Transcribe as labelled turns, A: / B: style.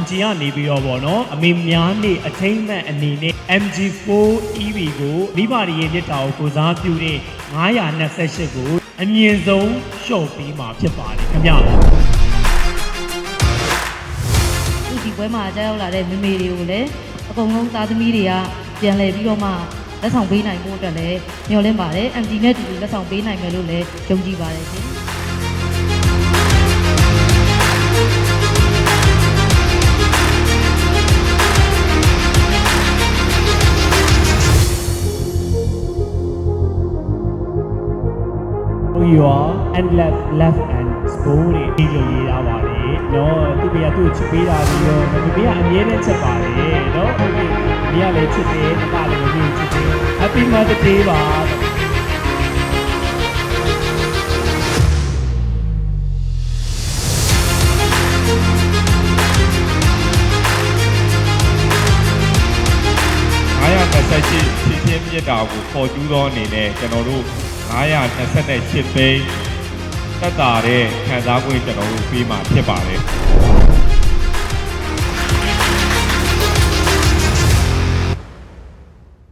A: MG ကနေပြီးတော့ဗောနော်အမေများနေအထိမ့်မဲ့အနေနဲ့ MG4 EV ကိုမိဘတွေရဲ့မြစ်တာကိုကိုစားပြုတဲ့928ကိုအမြင့်ဆုံးရှော့ပြီးမှာဖြစ်ပါတယ်ခင်ဗျာ
B: သူဒီပွဲမှာကြားရောက်လာတဲ့မိမေတွေကိုလည်းအကုန်လုံးသားသမီးတွေကပြန်လည်ပြီးတော့မှလက်ဆောင်ပေးနိုင်ဖို့အတွက်လည်းမျှော်လင့်ပါတယ် MD နဲ့တူတူလက်ဆောင်ပေးနိုင်မယ်လို့လည်းယုံကြည်ပါတယ်ရှင်
A: Who you are endless left and spoon တွေဒီလိုရေးထားပါလေနော်သူကသူ့ချစ်ပေးတာပြီးတော့မမေကအမြဲတမ်းချစ်ပါလေနော်ဟုတ်ပြီမရလည်းချစ်တယ်မကလည်းမမေချစ်တယ် Happy Mother's Day ပါ
C: 928ချင်းချင်းမြတ်တာကိုပေါ်ကျူးသောအနေနဲ့ကျွန်တော်တို့ 928သိန်းတက်တာတဲ့ခံစား권ကျွန်တော်တို့ပြီးမှဖြစ်ပါတယ်